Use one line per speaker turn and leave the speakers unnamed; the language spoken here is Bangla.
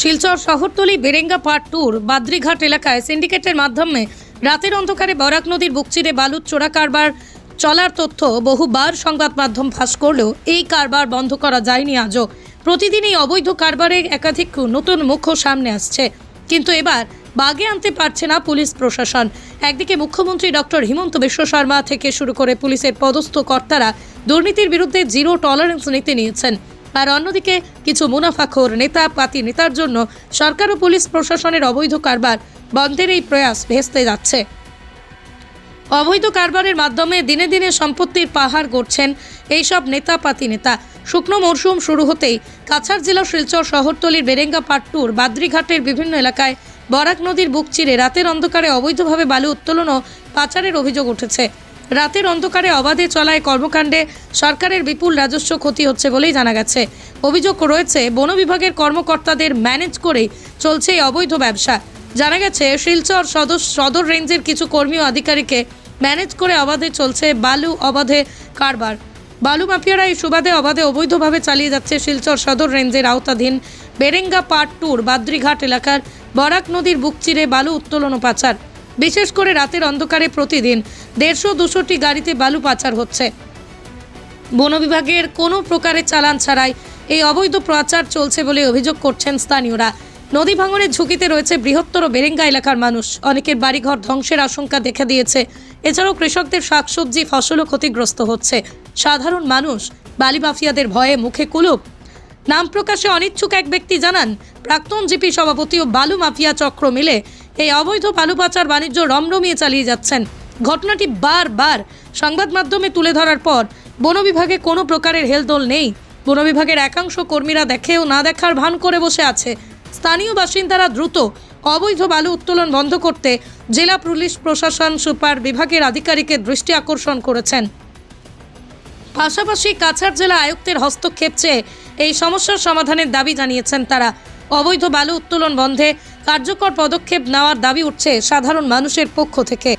শিলচর শহরতলি বেরেঙ্গা পার্ট টুর বাদ্রিঘাট এলাকায় সিন্ডিকেটের মাধ্যমে রাতের অন্ধকারে বরাক নদীর বুক চিরে বালুর চোরা কারবার চলার তথ্য বহুবার সংবাদ মাধ্যম ফাঁস করলেও এই কারবার বন্ধ করা যায়নি আজও। প্রতিদিন এই অবৈধ কারবারে একাধিক নতুন মুখ সামনে আসছে। কিন্তু এবার বাগে আনতে পারছে না পুলিশ প্রশাসন। একদিকে মুখ্যমন্ত্রী ডক্টর হিমন্ত বিশ্ব শর্মা থেকে শুরু করে পুলিশের পদস্থ কর্তারা দুর্নীতির বিরুদ্ধে জিরো টলারেন্স নীতি নিয়েছেন। আর অন্যদিকে কিছু মুনাফাখোর নেতা, পাতি নেতার জন্য সরকার ও পুলিশ প্রশাসনের অবৈধ কারবার বন্ধের এই প্রয়াস ভেস্তে যাচ্ছে। অবৈধ কারবারের মাধ্যমে দিনে দিনে সম্পত্তির পাহাড় গড়ছেন এইসব নেতা, পাতি নেতা। শুকনো মরশুম শুরু হতেই কাছাড় জেলা শিলচর শহরতলির বেরেঙ্গা পাট্টুর বাদ্রিঘাটের বিভিন্ন এলাকায় বরাক নদীর বুক চিরে রাতের অন্ধকারে অবৈধভাবে বালু উত্তোলন ও পাচারের অভিযোগ উঠেছে। রাতের অন্ধকারে অবাধে চলায় কর্মকাণ্ডে সরকারের বিপুল রাজস্ব ক্ষতি হচ্ছে বলেই জানা গেছে। অভিযোগ রয়েছে, বন বিভাগের কর্মকর্তাদের ম্যানেজ করেই চলছে এই অবৈধ ব্যবসা। জানা গেছে, শিলচর সদর সদর রেঞ্জের কিছু কর্মী ও আধিকারিককে ম্যানেজ করে অবাধে চলছে বালু অবাধে কারবার। বালু মাফিয়ারা এই সুবাদে অবাধে অবৈধভাবে চালিয়ে যাচ্ছে শিলচর সদর রেঞ্জের আওতাধীন বেরেঙ্গা পার্ট টুর, বাদ্রিঘাট এলাকার বরাক নদীর বুক চিরে বালু উত্তোলন ও পাচার। বিশেষ করে রাতের অন্ধকারে প্রতিদিন দেড়শো দুশোটি গাড়িতে বালু পাচার হচ্ছে। বন বিভাগের কোনো প্রকারের চালান ছাড়াই এই অবৈধ প্রচার চলছে বলে অভিযোগ করছেন স্থানীয়রা। নদী ভাঙনের ঝুঁকিতে রয়েছে বৃহত্তর বেরেঙ্গা এলাকার মানুষ। অনেকের বাড়িঘর ধ্বংসের আশঙ্কা দেখা দিয়েছে। এছাড়াও কৃষকদের শাকসবজি, ফসলও ক্ষতিগ্রস্ত হচ্ছে। সাধারণ মানুষ, বালি মাফিয়াদের ভয়ে মুখে কুলুপ। নাম প্রকাশে অনিচ্ছুক এক ব্যক্তি জানান, প্রাক্তন জিপি সভাপতি ও বালু মাফিয়া চক্র মিলে এই অবৈধ বালু পাচার বাণিজ্য রমরমিয়ে চালিয়ে যাচ্ছেন। ঘটনাটি বারবার সংবাদ মাধ্যমে তুলে ধরার পর বন বিভাগে কোনো প্রকারের হেলদোল নেই। বন বিভাগের একাংশ কর্মীরা দেখেও না দেখার ভান করে বসে আছে। স্থানীয় বাসিন্দারা দ্রুত অবৈধ বালু উত্তোলন বন্ধ করতে জেলা পুলিশ প্রশাসন সুপার বিভাগের আধিকারিকের দৃষ্টি আকর্ষণ করেছেন। পাশাপাশি কাছাড় জেলা আয়ুক্তের হস্তক্ষেপ চেয়ে এই সমস্যার সমাধানের দাবি জানিয়েছেন তারা। অবৈধ বালু উত্তোলন বন্ধে কার্যকর পদক্ষেপ নেওয়ার দাবি উঠছে সাধারণ মানুষের পক্ষ থেকে।